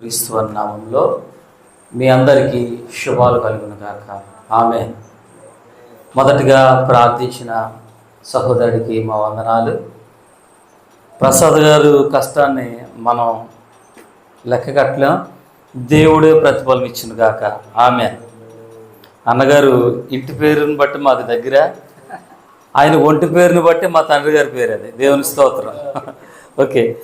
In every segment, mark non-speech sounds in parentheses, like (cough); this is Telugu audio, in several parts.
క్రీస్తు నామంలో మీ అందరికీ శుభాలు కలుగును గాక ఆమె. మొదటిగా ప్రార్థించిన సహోదరుడికి మా వందనాలు. ప్రసాద్ గారు కష్టాన్ని మనం లెక్క కట్టలేం. దేవుడే ప్రతిఫలం ఇచ్చిన గాక ఆమె. అన్నగారు ఇంటి పేరుని బట్టి మాకు దగ్గర. ఆయన ఒంటి పేరుని బట్టి మా తండ్రి గారి పేరు అది. దేవుని స్తోత్రం. ఓకే.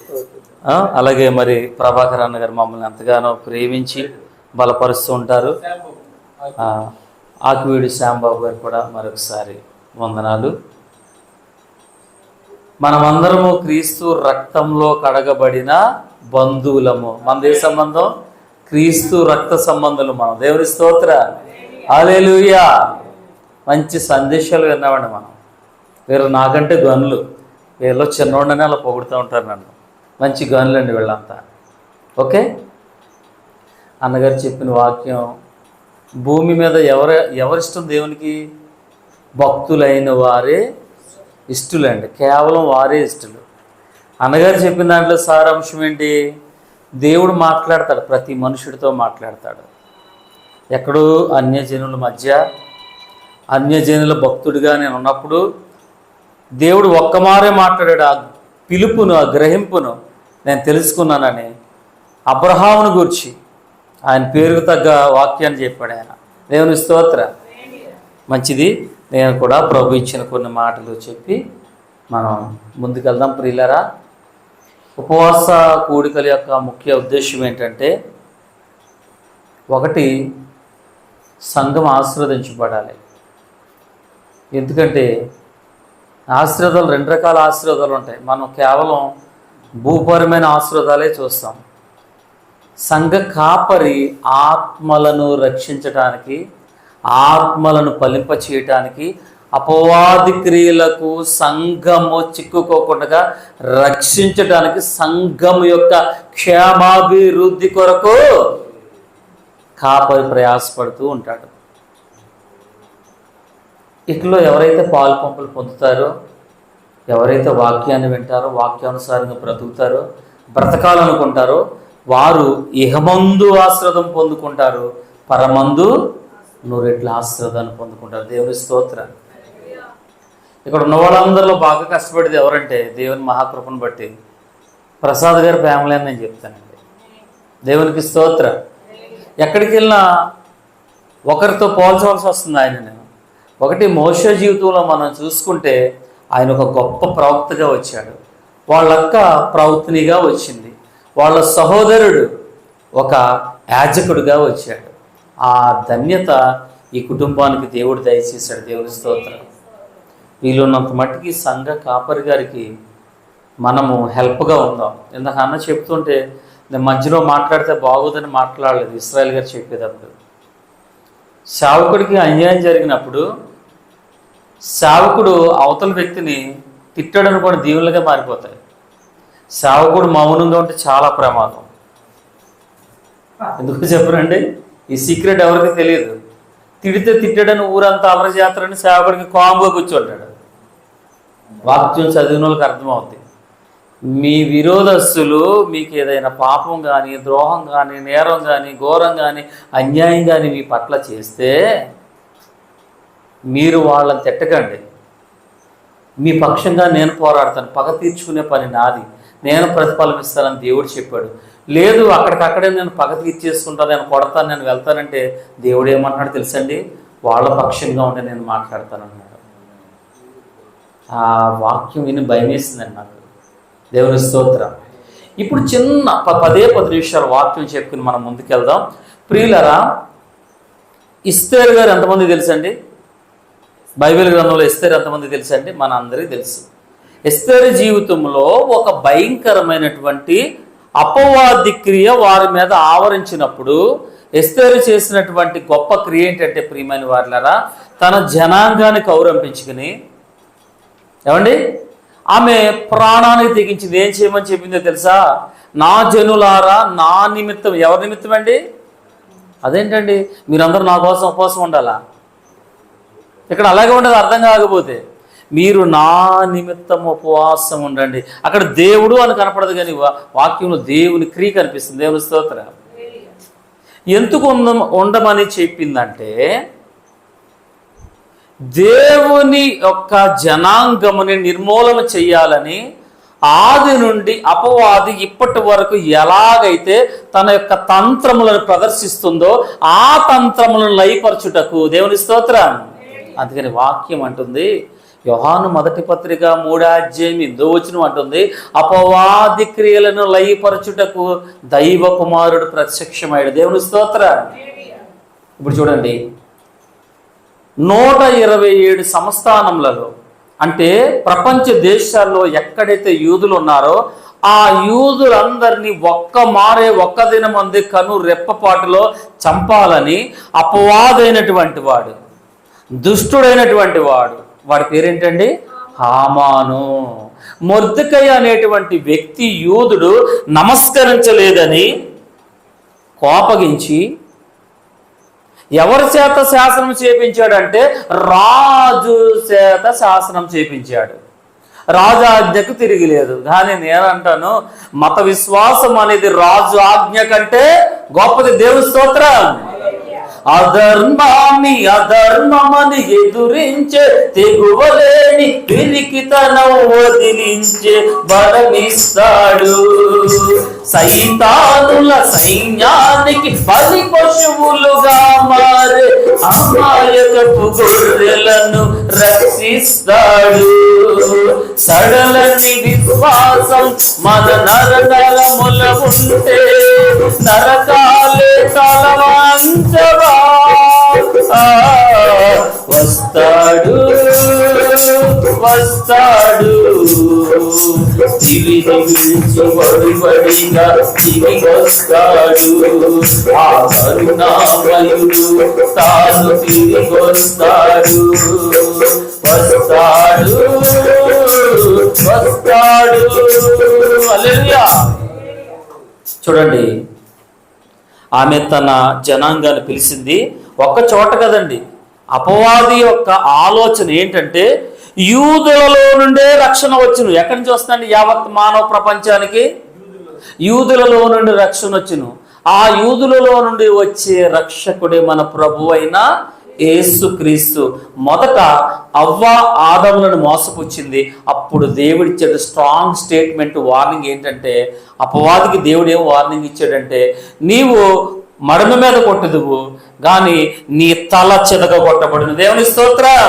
అలాగే మరి ప్రభాకర్ అన్న గారు మమ్మల్ని ఎంతగానో ప్రేమించి బలపరుస్తూ ఉంటారు. ఆకువీడి శ్యాంబాబు గారు కూడా మరొకసారి వందనాలు. మనమందరము క్రీస్తు రక్తంలో కడగబడిన బంధువులము. మన ఏ సంబంధం? క్రీస్తు రక్త సంబంధులు మనం. దేవుని స్తోత్ర. అలెలుయా మంచి సందేశాలు విన్నామండి మనం. వీరు నాకంటే గనులు. వీళ్ళు చిన్నోడనే అలా పొగుడుతూ ఉంటారు నన్ను. మంచి గనులండి వీళ్ళంతా. ఓకే? అన్నగారు చెప్పిన వాక్యం భూమి మీద ఎవరు ఎవరిష్టం దేవునికి? భక్తులైన వారే ఇష్టలండి. కేవలం వారే ఇష్టలు. అన్నగారు చెప్పిన దాంట్లో సారాంశం ఏంటి? దేవుడు మాట్లాడతాడు ప్రతి మనుషుడితో మాట్లాడతాడు. ఎక్కడో అన్యజనుల మధ్య అన్యజనుల భక్తుడిగా నేను ఉన్నప్పుడు దేవుడు ఒక్కమారే మాట్లాడాడు ఆ పిలుపును ఆ గ్రహింపును నేను తెలుసుకున్నానని అబ్రహామును గురించి ఆయన పేరుకు తగ్గ వాక్యాన్ని చెప్పాడు ఆయన. దేవుని స్తోత్ర. మంచిది. నేను కూడా ప్రభు ఇచ్చిన కొన్ని మాటలు చెప్పి మనం ముందుకెళ్దాం ప్రియులరా. ఉపవాస కూడికల యొక్క ముఖ్య ఉద్దేశం ఏంటంటే ఒకటి సంఘం ఆశీర్వదించబడాలి. ఎందుకంటే ఆశీర్వాదాలు రెండు రకాల ఆశీర్వాదాలు ఉంటాయి. మనం కేవలం భూపరమైన ఆశీర్వాదాలే చూస్తాం. సంఘ కాపరి ఆత్మలను రక్షించటానికి ఆత్మలను ఫలింప చేయటానికి అపవాది క్రియలకు సంఘము చిక్కుకోకుండా రక్షించటానికి సంఘం యొక్క క్షేమాభివృద్ధి కొరకు కాపరి ప్రయాసపడుతూ ఉంటాడు. ఇట్లో ఎవరైతే పాలు పంపులు పొందుతారో ఎవరైతే వాక్యాన్ని వింటారో వాక్యానుసారంగా బ్రతుకుతారో బ్రతకాలనుకుంటారో వారు ఇహమందు ఆశ్రదం పొందుకుంటారు పరమందు నూరెట్ల ఆశ్రదాన్ని పొందుకుంటారు. దేవుని స్తోత్ర ఇక్కడ ఉన్న వాళ్ళందరిలో బాగా కష్టపడేది ఎవరంటే దేవుని మహాకృపను బట్టి ప్రసాద్ గారి ఫ్యామిలీ అని నేను చెప్తానండి. దేవునికి స్తోత్ర. ఎక్కడికి వెళ్ళినా ఒకరితో పోల్చవలసి వస్తుంది ఆయన నేను ఒకటి మోష జీవితంలో మనం చూసుకుంటే ఆయన ఒక గొప్ప ప్రవక్తగా వచ్చాడు. వాళ్ళక్క ప్రవక్తనిగా వచ్చింది. వాళ్ళ సహోదరుడు ఒక యాజకుడిగా వచ్చాడు. ఆ ధన్యత ఈ కుటుంబానికి దేవుడు దయచేశాడు. దేవుని స్తోత్రం. వీళ్ళున్నంత మట్టికి సంఘ కాపరి గారికి మనము హెల్ప్గా ఉందాం. ఇందాక అన్న చెప్తుంటే నేను మధ్యలో మాట్లాడితే బాగోదని మాట్లాడలేదు. ఇస్రాయల్ గారు చెప్పేటప్పుడు. సేవకుడికి అన్యాయం జరిగినప్పుడు సావకుడు అవతల వ్యక్తిని తిట్టడం కూడా దీవులుగా మారిపోతాయి. సావకుడు మౌనంగా ఉంటే చాలా ప్రమాదం. ఎందుకు చెప్పరండి ఈ సీక్రెట్ ఎవరికి తెలియదు. తిడితే తిట్టడని ఊరంతా అలరి చేస్తారని సేవకుడికి కాంబో కూర్చుంటాడు వాక్యం చదివిన వాళ్ళకి అర్థమవుతుంది మీ విరోధస్తులు మీకు ఏదైనా పాపం కానీ ద్రోహం కానీ నేరం కానీ ఘోరం కానీ అన్యాయం కానీ మీ పట్ల చేస్తే మీరు వాళ్ళని తిట్టకండి. మీ పక్షంగా నేను పోరాడతాను. పగ తీర్చుకునే పని నాది. నేను ప్రతిఫలం ఇస్తానని దేవుడు చెప్పాడు. లేదు అక్కడికక్కడే నేను పగ తీర్చేసుకుంటాను నేను కొడతాను నేను వెళ్తానంటే దేవుడు ఏమన్నాడు తెలుసండి? వాళ్ళ పక్షంగా ఉండి నేను మాట్లాడతానన్నాడు. ఆ వాక్యం విని భయం వేసిందండి నాకు. దేవుని స్తోత్రం. ఇప్పుడు చిన్న పదే పది నిమిషాలు వాక్యం చెప్పుకుని మనం ముందుకెళ్దాం. ప్రియులరా ఇస్తేరు గారు ఎంతమంది తెలుసండి? బైబిల్ గ్రంథంలో ఎస్తేరు ఎంతమంది తెలుసండి? మన అందరికీ తెలుసు. ఎస్తేరు జీవితంలో ఒక భయంకరమైనటువంటి అపవాది క్రియ వారి మీద ఆవరించినప్పుడు ఎస్తేరు చేసినటువంటి గొప్ప క్రియ ఏంటంటే ప్రియమైన వారిలరా తన జనాంగాన్ని కౌరంపించుకుని ఏమండి? ఆమె ప్రాణానికి తెగించింది. ఏం చేయమని చెప్పిందో తెలుసా? నా జనులారా నా నిమిత్తం. ఎవరి నిమిత్తం అండి? అదేంటండి? మీరందరూ నా కోసం ఉపవాసం ఉండాలా? ఇక్కడ అలాగే ఉండదు అర్థం కాకపోతే. మీరు నా నిమిత్తం ఉపవాసం ఉండండి. అక్కడ దేవుడు అని కనపడదు కానీ వాక్యంలో దేవుని క్రియ కనిపిస్తుంది. దేవుని స్తోత్ర. ఎందుకు ఉంద ఉండమని చెప్పిందంటే దేవుని యొక్క జనాంగముని నిర్మూలన చేయాలని ఆది నుండి అపవాది ఇప్పటి వరకు ఎలాగైతే తన యొక్క తంత్రములను ప్రదర్శిస్తుందో ఆ తంత్రములను లయపరచుటకు దేవుని స్తోత్రాన్ని అందుకని వాక్యం అంటుంది యోహాను మొదటి పత్రిక మూడాధ్యాయం ఎందో వచ్చిన అంటుంది అపవాది క్రియలను లయపరచుటకు దైవ కుమారుడు ప్రత్యక్షమయ్యాడు. దేవుని స్తోత్ర. ఇప్పుడు చూడండి నూట ఇరవై ఏడు సంస్థానములలో అంటే ప్రపంచ దేశాల్లో ఎక్కడైతే యూదులు ఉన్నారో ఆ యూదులందరినీ ఒక్క మారే ఒక్క దినం అంది కను రెప్పపాటులో చంపాలని అపవాదైనటువంటి వాడు. దుష్టుడైనటువంటి వాడు. వాడి పేరేంటండి? హామాను. మొర్దుకయ్య అనేటువంటి వ్యక్తి యూదుడు నమస్కరించలేదని కోపగించి ఎవరి చేత శాసనం చేపించాడంటే రాజు చేత శాసనం చేపించాడు. రాజు ఆజ్ఞకు తిరిగిలేదు కానీ నేనంటాను మత విశ్వాసం అనేది రాజు ఆజ్ఞ కంటే గొప్పది దేవుని స్తోత్రం. అధర్మాన్ని అధర్మమని ఎదురించే తెగువలేని పిరికితనం వదిలించే బలమిస్తాడు సైతానుల సైన్యానికి బలి పశువులుగా మారే అమాయకపు గొర్రెలను రక్షిస్తాడు. సడలని విశ్వాసం మన నర నరముల ఉంటే నరకాలే తలవంచవా? వస్తాడు వస్తాడు. తిరిగి విడిచి వడివడిగా తిరిగి వస్తాడు. ఆ కరుణామయుడు తాను తిరిగి వస్తాడు. వస్తాడు వస్తాడు. చూడండి ఆమె తన జనాంగాన్ని పిలిచింది. ఒక్క చోట కదండి. అపవాది యొక్క ఆలోచన ఏంటంటే యూదులలో నుండే రక్షణ వచ్చును. ఎక్కడి నుంచి వస్తుందండి యావత్ మానవ ప్రపంచానికి? యూదులలో నుండి రక్షణ వచ్చును. ఆ యూదులలో నుండి వచ్చే రక్షకుడే మన ప్రభు అయిన యేసుక్రీస్తు మొదట అవ్వ ఆదములను మోసపుచ్చింది. అప్పుడు దేవుడిచ్చాడు స్ట్రాంగ్ స్టేట్మెంట్ వార్నింగ్ ఏంటంటే అపవాదికి దేవుడు ఏం వార్నింగ్ ఇచ్చాడంటే నీవు మడమ మీద కొట్టదువు కానీ నీ తల చెదక కొట్టబడిన దేవుని స్తోత్రం.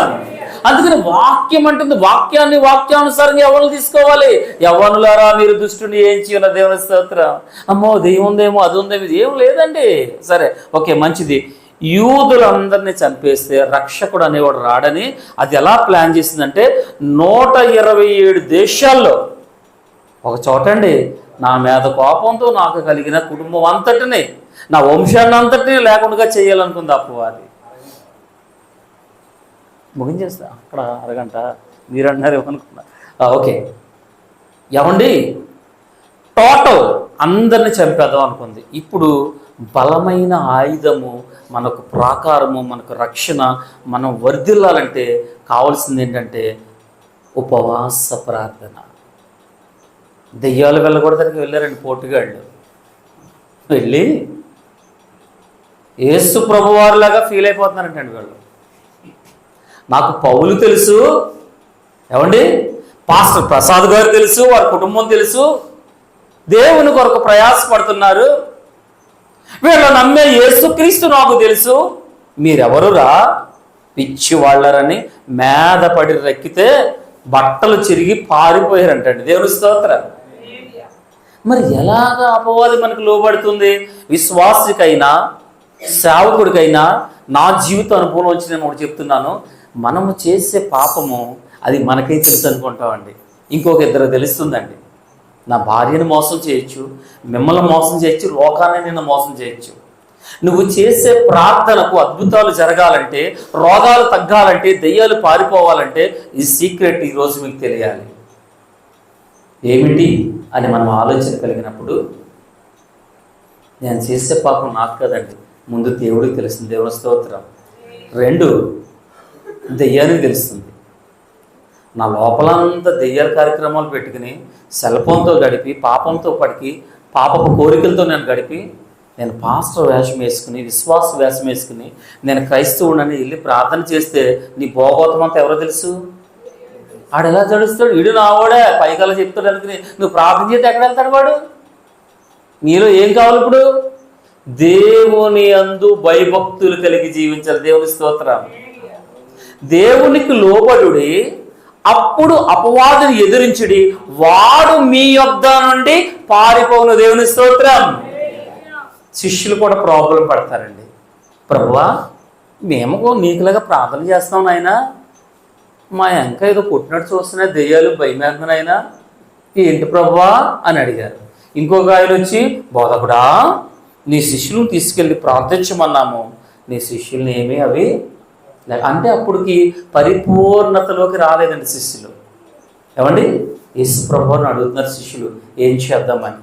అందుకని వాక్యం అంటుంది వాక్యాన్ని వాక్యానుసారంగా ఎవరు తీసుకోవాలి? యవ్వనులారా మీరు దుష్టుని ఏం ఉన్న దేవుని స్తోత్రం. అమ్మో దెయ్యం ఉందేమో అది ఉందేమో ఇది ఏం లేదండి. సరే ఓకే మంచిది. యూదులందరినీ చంపేస్తే రక్షకుడు అనేవాడు రాడని అది ఎలా ప్లాన్ చేసిందంటే నూట ఇరవై ఏడు దేశాల్లో ఒక చోటండి నా మీద కోపంతో నాకు కలిగిన కుటుంబం అంతటిని నా వంశాన్ని అంతటినీ లేకుండా చేయాలనుకుంది అప్పవాది ముగించేస్తా అక్కడ అరగంట. మీరు అన్నారు ఏమనుకున్నా ఓకే. ఏమండి? టోటల్ అందరిని చంపేద్దాం అనుకుంది. ఇప్పుడు బలమైన ఆయుధము మనకు ప్రాకారము మనకు రక్షణ మనం వర్ధిల్లాలంటే కావాల్సింది ఏంటంటే ఉపవాస ప్రార్థన. దెయ్యాలు వెళ్ళకూడదానికి వెళ్ళారండి పోటుగాళ్ళు వెళ్ళి యేసు ప్రభువారిలాగా ఫీల్ అయిపోతున్నారంటండి వాళ్ళు. నాకు పౌలు తెలుసు. ఏమండి? పాస్టర్ ప్రసాద్ గారు తెలుసు వారి కుటుంబం తెలుసు. దేవుని కొరకు ప్రయాసపడుతున్నారు. వీళ్ళు నమ్మే యేసుక్రీస్తు నాకు తెలుసు. మీరెవరురా? పిచ్చి వాళ్ళరని మేదపడి రెక్కితే బట్టలు చిరిగి పారిపోయారంటండి. దేవుని స్తోత్ర. మరి ఎలాగ అపవాది మనకు లోబడుతుంది? విశ్వాసికైనా సేవకుడికైనా నా జీవిత అనుభవం వచ్చి నేను ఒకటి చెప్తున్నాను. మనము చేసే పాపము అది మనకే తెలుసు అనుకుంటామండి. ఇంకొక ఇద్దరు తెలుస్తుందండి. నా భార్యను మోసం చేయొచ్చు మిమ్మల్ని మోసం చేయొచ్చు లోకాన్ని నిన్ను మోసం చేయొచ్చు. నువ్వు చేసే ప్రార్థనకు అద్భుతాలు జరగాలంటే రోగాలు తగ్గాలంటే దెయ్యాలు పారిపోవాలంటే ఈ సీక్రెట్ ఈరోజు మీకు తెలియాలి. ఏమిటి అని మనం ఆలోచన కలిగినప్పుడు నేను చేసే పాపం నాకు కదండి. ముందు దేవుడికి తెలుస్తుంది దేవుని స్తోత్రం. రెండు దెయ్యానికి తెలుస్తుంది. నా లోపలంతా దెయ్యాల కార్యక్రమాలు పెట్టుకుని సెల్ ఫోన్తో గడిపి పాపంతో పడికి పాపపు కోరికలతో నేను గడిపి నేను పాస్టర్ వేషం వేసుకుని విశ్వాస వేషం వేసుకుని నేను క్రైస్తవుడని వెళ్ళి ప్రార్థన చేస్తే నీ భోగోతం అంతా ఎవరో తెలుసు? ఆడు ఎలా చడుస్తాడు వీడు. నావాడే పైకల్లా చెప్తాడు అనుకుని నువ్వు ప్రార్థన చేస్తే ఎక్కడ వెళ్తాడు వాడు? నీలో ఏం కావాలి ఇప్పుడు? దేవుని అందు భయభక్తులు కలిగి జీవించాలి. దేవుని స్తోత్రం. దేవునికి లోబడుడి అప్పుడు అపవాదుని ఎదిరించుడి. వాడు మీ యొద్ద నుండి పారిపోను దేవుని స్తోత్రం. శిష్యులు కూడా ప్రాబ్లం పడతారండి. ప్రభువా మేము నీకులాగా ప్రార్థన చేస్తాం నాయనా. మా ఎంక ఏదో కొట్టినట్టు చూస్తున్నా దెయ్యాలు భయమేస్తున్నాయినా? ఏంటి ప్రభువా? అని అడిగారు. ఇంకొక ఆయన వచ్చి బోధకుడా నీ శిష్యులను తీసుకెళ్ళి ప్రార్థించమన్నాము. నీ శిష్యుల్ని ఏమీ అవి అంటే అప్పటికి పరిపూర్ణతలోకి రాలేదండి శిష్యులు. ఏమండి? యేసు ప్రభువుని అడుగుతున్నారు శిష్యులు ఏం చేద్దామని?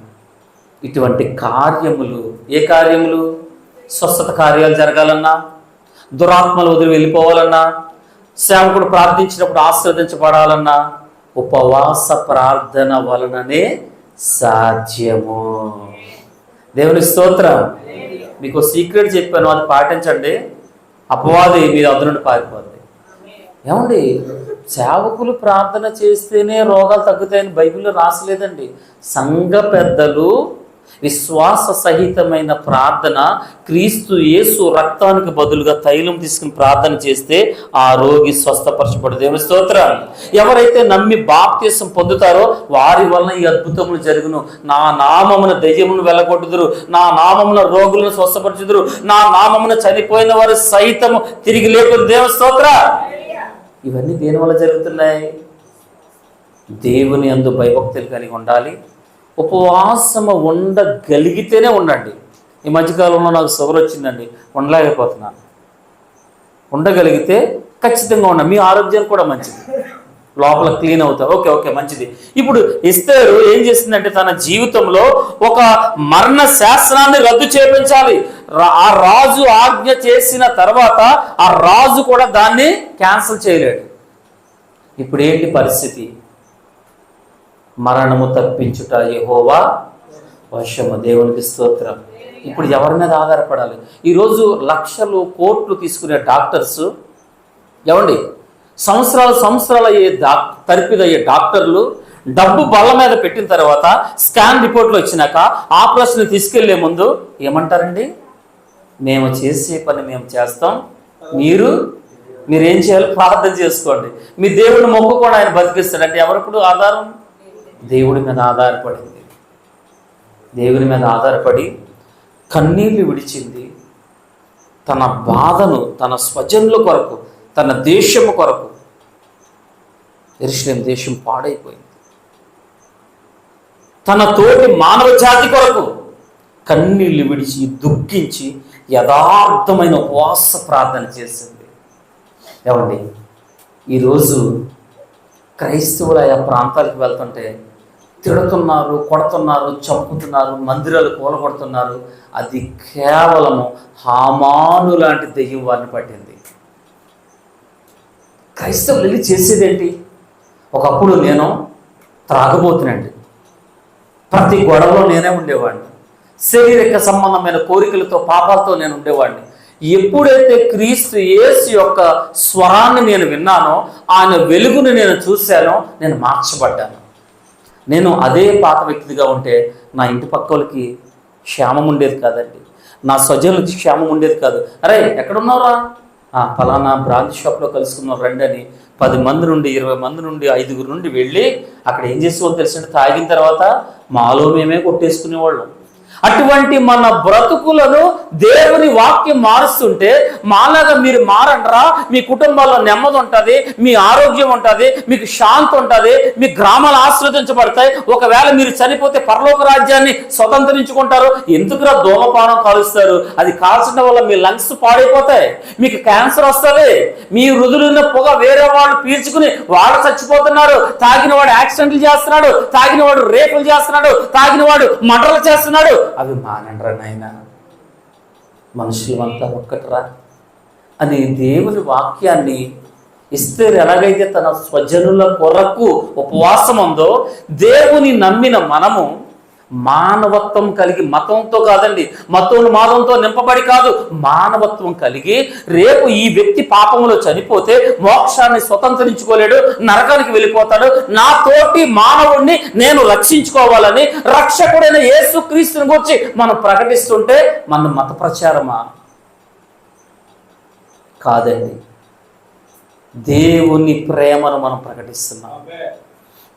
ఇటువంటి కార్యములు ఏ కార్యములు? స్వస్థత కార్యాలు జరగాలన్నా? దురాత్మలు వదిలి వెళ్ళిపోవాలన్నా? సేవకుడు ప్రార్థించినప్పుడు ఆస్వాదించబడాలన్నా ఉపవాస ప్రార్థన వలననే సాధ్యము. దేవుని స్తోత్రం. మీకు సీక్రెట్ చెప్పాను అది పాటించండి. అపవాది మీరు అద్దు నుండి పారిపోద్ది. ఏమండి సేవకులు ప్రార్థన చేస్తేనే రోగాలు తగ్గుతాయని బైబిల్లో రాసలేదండి. సంఘ పెద్దలు విశ్వాస సహితమైన ప్రార్థన క్రీస్తు యేసు రక్తానికి బదులుగా తైలం తీసుకుని ప్రార్థన చేస్తే ఆ రోగి స్వస్థపరచబడు. దేవుని స్తోత్రం. ఎవరైతే నమ్మి బాప్తీసం పొందుతారో వారి వలన ఈ అద్భుతములు జరుగును. నా నామమున దయ్యమును వెళ్ళగొట్టుదురు నా నామమున రోగులను స్వస్థపరచుదురు. నా నామమున చనిపోయిన వారు సహితము తిరిగి లేకుండా దేవుని స్తోత్ర. ఇవన్నీ దేని వల్ల జరుగుతున్నాయి? దేవుని అందు భయభక్తులు కలిగి ఉండాలి. ఉపవాసము ఉండగలిగితేనే ఉండండి. ఈ మధ్యకాలంలో నాకు షుగర్ వచ్చిందండి. ఉండలేకపోతున్నాను ఉండగలిగితే ఖచ్చితంగా ఉండండి. మీ ఆరోగ్యం కూడా మంచిది. లోపల క్లీన్ అవుతారు ఓకే ఓకే మంచిది. ఇప్పుడు ఇస్తారు ఏం చేసిందంటే తన జీవితంలో ఒక మరణ శాస్త్రాన్ని రద్దు చేపించాలి. ఆ రాజు ఆజ్ఞ చేసిన తర్వాత ఆ రాజు కూడా దాన్ని క్యాన్సిల్ చేయలేడు. ఇప్పుడు ఏంటి పరిస్థితి? మరణము తప్పించుట యహోవా వశము. దేవునికి స్తోత్రం. ఇప్పుడు ఎవరి మీద ఆధారపడాలి? ఈరోజు లక్షలు కోట్లు తీసుకునే డాక్టర్స్ ఏమండి? సంవత్సరాలు సంవత్సరాలు అయ్యే డా తరిపిదయ్యే డాక్టర్లు డబ్బు బల్ల మీద పెట్టిన తర్వాత స్కాన్ రిపోర్ట్లు వచ్చినాక ఆపరేషన్ తీసుకెళ్ళే ముందు ఏమంటారండి? మేము చేసే పని మేము చేస్తాం. మీరు మీరేం చేయాలి ప్రార్థన చేసుకోండి. మీ దేవుడిని మొక్కుకొని ఆయన బతికిస్తాడు అంటే ఎవరిప్పుడు ఆధారం? దేవుడి మీద ఆధారపడింది. దేవుని మీద ఆధారపడి కన్నీళ్ళు విడిచింది. తన బాధను తన స్వజనుల కొరకు తన దేశము కొరకు ఎరుషలేం దేశం పాడైపోయింది. తన తోటి మానవ జాతి కొరకు కన్నీళ్ళు విడిచి దుఃఖించి యథార్థమైన ఉపవాస ప్రార్థన చేసింది. ఏమండి ఈరోజు క్రైస్తవులు ఆయా ప్రాంతాలకు వెళ్తుంటే తిడుతున్నారు కొడుతున్నారు చంపుతున్నారు మందిరాలు కూలగొడుతున్నారు. అది కేవలము హామాను లాంటి దెయ్యం వారిని పట్టింది. క్రైస్తవులు వెళ్ళి చేసేదేంటి? ఒకప్పుడు నేను త్రాగబోతునండి. ప్రతి గొడవలో నేనే ఉండేవాడిని. శారీరక సంబంధమైన కోరికలతో పాపాలతో నేను ఉండేవాడిని. ఎప్పుడైతే క్రీస్తు యేసు యొక్క స్వరాన్ని నేను విన్నానో ఆయన వెలుగుని నేను చూశానో నేను మార్చబడ్డాను. నేను అదే పాత వ్యక్తిగా ఉంటే నా ఇంటి పక్క వాళ్ళకి క్షేమం ఉండేది కాదండి. నా స్వజనులకి క్షేమం ఉండేది కాదు. అరే ఎక్కడున్నావురా? "ఆ, ఫలానా బ్రాంచ్ షాప్లో కలుసుకున్నాం రండి అని పది మంది నుండి ఇరవై మంది నుండి ఐదుగురు నుండి వెళ్ళి అక్కడ ఏం చేసేవాళ్ళు తెలిసింటే తాగిన తర్వాత మాలో మేమే కొట్టేసుకునేవాళ్ళం. అటువంటి మన బ్రతుకులను దేవుని వాక్యం మారుస్తుంటే మాలాగా మీరు మారండ్రా మీ కుటుంబాల్లో నెమ్మది ఉంటుంది మీ ఆరోగ్యం ఉంటుంది మీకు శాంతి ఉంటుంది మీ గ్రామాలు ఆశ్రదించబడతాయి. ఒకవేళ మీరు చనిపోతే పరలోక రాజ్యాన్ని స్వతంత్రించుకుంటారు. ఎందుకురా ధూమపానం కాలుస్తారు? అది కాల్చడం వల్ల మీ లంగ్స్ పాడైపోతాయి మీకు క్యాన్సర్ వస్తుంది మీ రుదులున్న పొగ వేరే వాళ్ళు పీల్చుకుని వాళ్ళు చచ్చిపోతున్నారు తాగిన వాడు యాక్సిడెంట్లు చేస్తున్నాడు తాగిన వాడు రేపులు చేస్తున్నాడు తాగిన వాడు మర్డర్లు చేస్తున్నాడు అవి మానండ్రా నాయన మనుషులమంతా ఒక్కటరా? అని దేవుని వాక్యాన్ని ఇస్తే ఎలాగైతే తన స్వజనుల కొరకు ఉపవాసం ఉందో దేవుని నమ్మిన మనము మానవత్వం కలిగి మతంతో కాదండి మతం మాదంతో నింపబడి కాదు మానవత్వం కలిగి రేపు ఈ వ్యక్తి పాపంలో చనిపోతే మోక్షాన్ని స్వతంత్రించుకోలేడు నరకానికి వెళ్ళిపోతాడు. నా తోటి మానవుణ్ణి నేను రక్షించుకోవాలని రక్షకుడైన యేసుక్రీస్తుని గురించి మనం ప్రకటిస్తుంటే మన మత ప్రచారమా? కాదండి. దేవుని ప్రేమను మనం ప్రకటిస్తున్నాం.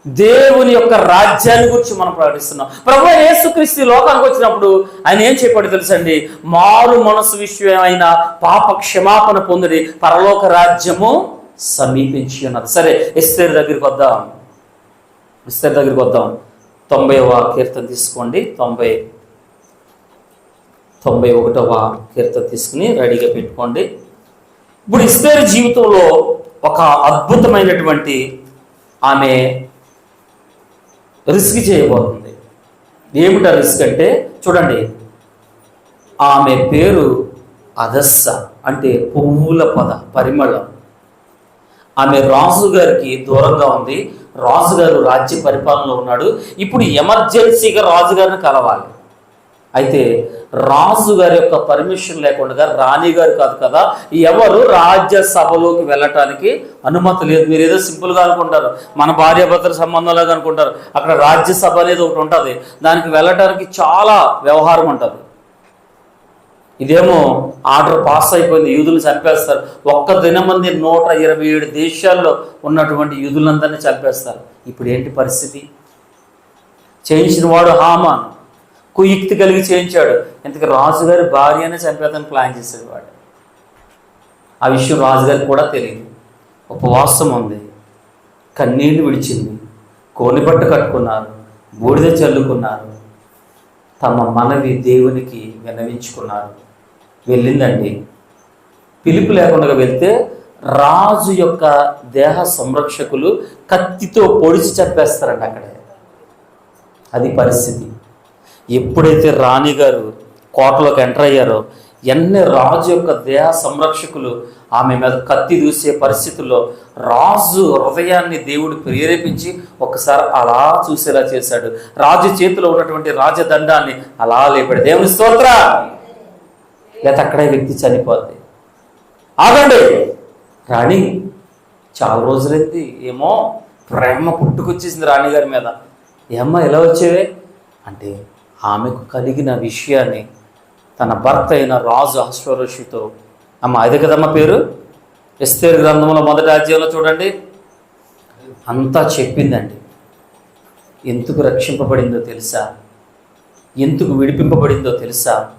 దేవుని యొక్క రాజ్యాన్ని గురించి మనం ప్రకటిస్తున్నాం. ప్రభు యేసుక్రీస్తు లోకానికి వచ్చినప్పుడు ఆయన ఏం చెప్పాడు తెలుసండి? మారు మనసు విషయమైన పాప క్షమాపణ పొందిడి పరలోక రాజ్యము సమీపించి ఉన్నది. సరే ఎస్తేరు దగ్గరికి వద్దాం. ఎస్తేరు దగ్గరికి వద్దాం. తొంభైవ కీర్తన తీసుకోండి. తొంభై తొంభై ఒకటవ కీర్తన తీసుకుని రెడీగా పెట్టుకోండి. ఇప్పుడు ఇస్తేరు జీవితంలో ఒక అద్భుతమైనటువంటి ఆమె రిస్క్ చేయబోతుంది. ఏమిట రిస్క్ అంటే చూడండి ఆమె పేరు అదస్స అంటే పువ్వుల పద పరిమళం. ఆమె రాజుగారికి దూరంగా ఉంది. రాజుగారు రాజ్య పరిపాలనలో ఉన్నాడు. ఇప్పుడు ఎమర్జెన్సీగా రాజుగారిని కలవాలి. అయితే రాజు గారి యొక్క పర్మిషన్ లేకుండా రాణి గారు కాదు కదా ఎవరు రాజ్యసభలోకి వెళ్ళటానికి అనుమతి లేదు. మీరు ఏదో సింపుల్గా అనుకుంటారు. మన భార్యాభర్తల సంబంధంలాగా అనుకుంటారు. అక్కడ రాజ్యసభ అనేది ఒకటి ఉంటుంది. దానికి వెళ్ళటానికి చాలా వ్యవహారం ఉంటుంది. ఇదేమో ఆర్డర్ పాస్ అయిపోయింది. యూదులు చంపేస్తారు. ఒక్క దినమంది నూట ఇరవై ఏడు దేశాల్లో ఉన్నటువంటి యూదులందరినీ చంపేస్తారు. ఇప్పుడు ఏంటి పరిస్థితి? చేయించిన వాడు హామాన్. కుయుక్తి కలిగి చేయించాడు. ఇంతకు రాజుగారి భార్యనే చంపేతను ప్లాన్ చేశాడు వాడు. ఆ విషయం రాజుగారికి కూడా తెలియదు. ఉపవాసం ఉంది. కన్నీళ్ళు విడిచింది. కోనిపట్టు కట్టుకున్నారు. బూడిద చల్లుకున్నారు. తమ మనవి దేవునికి విన్నవించుకున్నారు. వెళ్ళిందండి. పిలుపు లేకుండా వెళ్తే రాజు యొక్క దేహ సంరక్షకులు కత్తితో పొడిచి చంపేస్తారండి అక్కడే. అది పరిస్థితి. ఎప్పుడైతే రాణిగారు కోటలోకి ఎంటర్ అయ్యారో ఎన్ని రాజు యొక్క దేహ సంరక్షకులు ఆమె మీద కత్తి దూసే పరిస్థితుల్లో రాజు హృదయాన్ని దేవుడు ప్రేరేపించి ఒకసారి అలా చూసేలా చేశాడు. రాజు చేతిలో ఉన్నటువంటి రాజదండాన్ని అలా లేపాడు. దేవుని స్తోత్ర! లేకపోతే అక్కడే వ్యక్తి చనిపోద్ది. ఆగండి! రాణి చాలా రోజులైంది. ఏమో ప్రేమ పుట్టుకొచ్చేసింది రాణిగారి మీద. ఏమ్మా ఎలా వచ్చేవే? అంటే ఆమెకు కలిగిన విషయాన్ని తన భర్త అయిన రాజు అశ్వరుషితో అమ్మ అదే కదమ్మ పేరు? ఎస్తేరు గ్రంథంలో మొదటి అధ్యాయంలో చూడండి. అంతా చెప్పిందండి. ఎందుకు రక్షింపబడిందో తెలుసా? ఎందుకు విడిపింపబడిందో తెలుసా?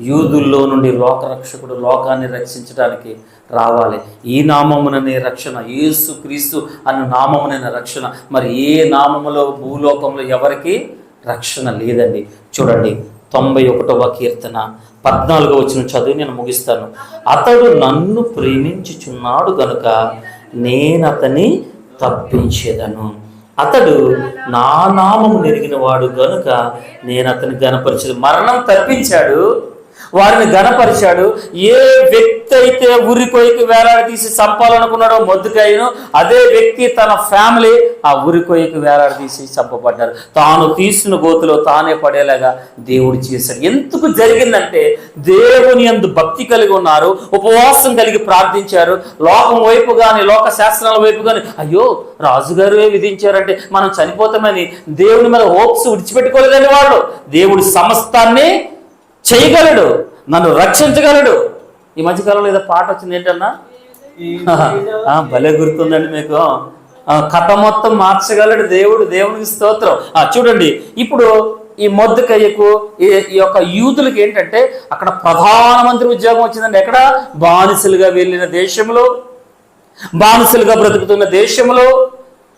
యూదుల్లో నుండి లోకరక్షకుడు లోకాన్ని రక్షించడానికి రావాలి. ఈ నామముననే రక్షణ యేసు క్రీస్తు అన్న నామమునైన రక్షణ. మరి ఏ నామములో భూలోకంలో ఎవరికి? రక్షణ లేదండి. చూడండి తొంభై ఒకటవ కీర్తన పద్నాలుగో వచ్చిన చదువు నేను ముగిస్తాను. అతడు నన్ను ప్రేమించుచున్నాడు గనుక నేను అతని తప్పించేదను. అతడు నా నామము నెరిగిన వాడు గనుక నేను అతని గనపరిచేది. మరణం తప్పించాడు వారిని గనపరిచాడు ఏ వ్యక్తి అయితే ఉరికొయ్యకి వేలాడదీసి చంపాలనుకున్నాడో మొద్దుకాయను అదే వ్యక్తి తన ఫ్యామిలీ ఆ ఉరికొయ్యకి వేలాడదీసి చంపబడ్డారు తాను తీసిన గోతులో తానే పడేలాగా దేవుడు చేశాడు. ఎందుకు జరిగిందంటే దేవుని యందు భక్తి కలిగి ఉన్నారు ఉపవాసం కలిగి ప్రార్థించారు. లోకం వైపు కానీ లోక శాస్త్రాల వైపు కానీ అయ్యో రాజుగారు విధించారంటే మనం చనిపోతామని దేవుని మీద హోప్స్ విడిచిపెట్టుకోలేదని వాళ్ళు. దేవుడి సమస్తాన్ని చేయగలడు. నన్ను రక్షించగలడు. ఈ మధ్యకాలంలో ఏదో పాట వచ్చింది ఏంటన్నా? (laughs) భలే గుర్తుందండి మీకు. కథ మొత్తం మార్చగలడు దేవుడు దేవునికి స్తోత్రం. ఆ, చూడండి ఇప్పుడు ఈ మొద్దుకయ్యకు ఈ ఈ యొక్క యూతులకి ఏంటంటే అక్కడ ప్రధానమంత్రి ఉద్యోగం వచ్చిందండి. ఎక్కడ? బానిసలుగా వెళ్ళిన దేశంలో బానిసలుగా బ్రతుకుతున్న దేశంలో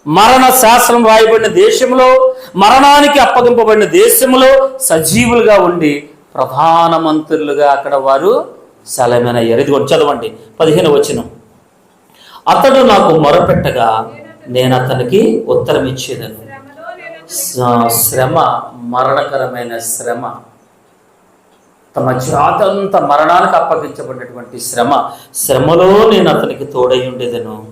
మరణ శాసనం రాయబడిన దేశంలో మరణానికి అప్పగింపబడిన దేశంలో సజీవులుగా ఉండి ప్రధానమంత్రులుగా అక్కడ వారు సెలమేనయ్యారు ఇది చదవండి. పదిహేను వచ్చిన అతడు నాకు మొరపెట్టగా నేను అతనికి ఉత్తరం ఇచ్చేదను. శ్రమ మరణకరమైన శ్రమ. తమ జాతంత మరణానికి అప్పగించబడినటువంటి శ్రమ. శ్రమలో నేను అతనికి తోడై ఉండేదను.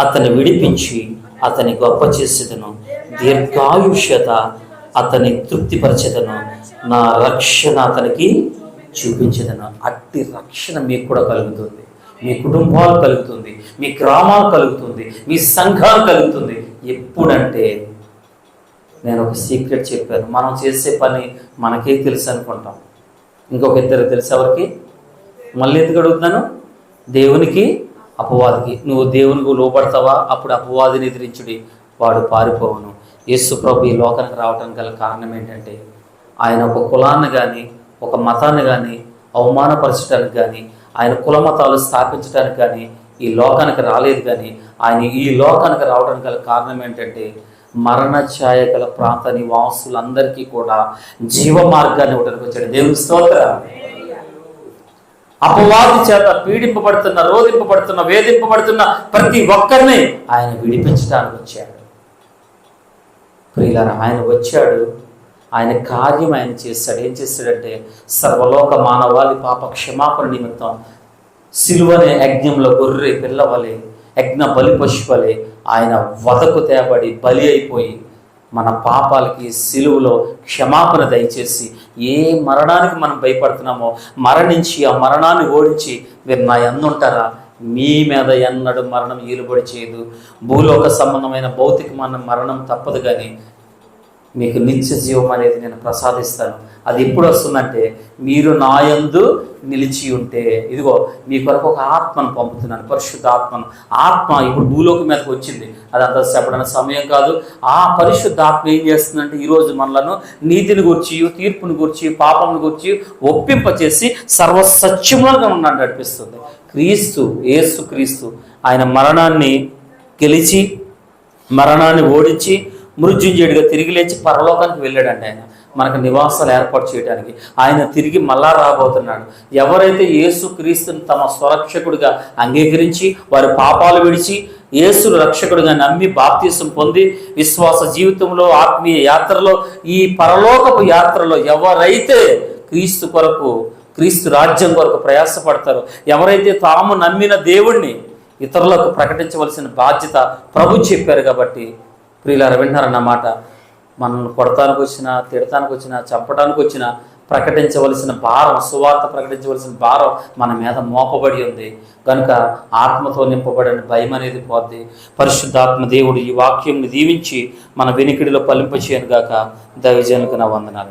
అతను విడిపించి అతని గొప్ప చేసేదను. దీర్ఘాయుష్యత అతని తృప్తిపరచెదను. నా రక్షణ అతనికి చూపించదను. అట్టి రక్షణ మీకు కూడా కలుగుతుంది. మీ కుటుంబాలు కలుగుతుంది. మీ గ్రామాలు కలుగుతుంది. మీ సంఘాలు కలుగుతుంది. ఎప్పుడంటే నేను ఒక సీక్రెట్ చెప్పాను. మనం చేసే పని మనకే తెలుసు అనుకుంటాం. ఇంకొక ఇద్దరు తెలుసు ఎవరికి? మళ్ళీ ఎందుకు అడుగుతున్నాను? దేవునికి అపవాదికి. నువ్వు దేవునికి లోపడతావా అప్పుడు అపవాదిని ఎదిరించుడి. వాడు పారిపోవను. యేసు ప్రభు ఈ లోకానికి రావడం గల కారణం ఏంటంటే ఆయన ఒక కులాన్ని కానీ ఒక మతాన్ని కానీ అవమానపరచడానికి కానీ ఆయన కుల మతాలు స్థాపించడానికి కానీ ఈ లోకానికి రాలేదు కానీ ఆయన ఈ లోకానికి రావడానికి గల కారణం ఏంటంటే మరణ ఛాయ గల ప్రాంత నివాసులందరికీ కూడా జీవ మార్గాన్ని ఇవ్వడానికి వచ్చాడు. దేవుని స్తోత్ర. అపవాది చేత పీడింపబడుతున్న రోధింపబడుతున్న వేధింపబడుతున్న ప్రతి ఒక్కరిని ఆయన విడిపించడానికి వచ్చాడు. ప్రియులారా ఆయన వచ్చాడు ఆయన కార్యం ఆయన చేస్తాడు. ఏం చేస్తాడంటే సర్వలోక మానవాళి పాప క్షమాపణ నిమిత్తం సిలువనే యజ్ఞంలో గొర్రె పిల్లవలే యజ్ఞ బలి పశువలే ఆయన వదకు తేబడి బలి అయిపోయి మన పాపాలకి సిలువలో క్షమాపణ దయచేసి ఏ మరణానికి మనం భయపడుతున్నామో మరణించి ఆ మరణాన్ని ఓడించి మీరు నా ఎన్నుంటారా మీ మీద ఎన్నడు మరణం ఈలుబడి చేయదు. భూలోక సంబంధమైన భౌతికమైన మరణం తప్పదు కానీ మీకు నిత్య జీవం అనేది నేను ప్రసాదిస్తాను. అది ఎప్పుడు వస్తుందంటే మీరు నాయందు నిలిచి ఉంటే. ఇదిగో మీ కొరకు ఒక ఆత్మను పంపుతున్నాను పరిశుద్ధ ఆత్మను ఆత్మ ఇప్పుడు భూలోకం మీదకి వచ్చింది. అదంతా చెప్పడానికి సమయం కాదు. ఆ పరిశుద్ధ ఆత్మ ఏం చేస్తుందంటే ఈరోజు మనలను నీతిని గురించి తీర్పుని గురించి పాపం గురించి ఒప్పింపచేసి సర్వసత్యములుగా ఉన్నాడు నడిపిస్తుంది. క్రీస్తు ఏసు క్రీస్తు ఆయన మరణాన్ని గెలిచి మరణాన్ని ఓడించి మృత్యుంజయుడిగా తిరిగి లేచి పరలోకానికి వెళ్ళాడండి ఆయన మనకు నివాసాలు ఏర్పాటు చేయడానికి. ఆయన తిరిగి మళ్ళా రాబోతున్నాడు. ఎవరైతే యేసు క్రీస్తుని తమ స్వరక్షకుడిగా అంగీకరించి వారి పాపాలు విడిచి యేసును రక్షకుడిగా నమ్మి బాప్తీసం పొంది విశ్వాస జీవితంలో ఆత్మీయ యాత్రలో ఈ పరలోకపు యాత్రలో ఎవరైతే క్రీస్తు కొరకు క్రీస్తు రాజ్యం కొరకు ప్రయాసపడతారో ఎవరైతే తాము నమ్మిన దేవుణ్ణి ఇతరులకు ప్రకటించవలసిన బాధ్యత ప్రభు చెప్పారు కాబట్టి ప్రియులారా వింటున్నారన్నమాట మనల్ని కొడతానికి వచ్చిన తిడటానికి వచ్చిన చంపడానికి వచ్చిన ప్రకటించవలసిన భారం సువార్త ప్రకటించవలసిన భారం మన మీద మోపబడి ఉంది. కనుక ఆత్మతో నింపబడిన భయం అనేది పోద్ది. పరిశుద్ధాత్మ దేవుడు ఈ వాక్యంని దీవించి మన వెనికిడిలో ఫలింపచేయను గాక దైవజనులకు నా వందనాలు.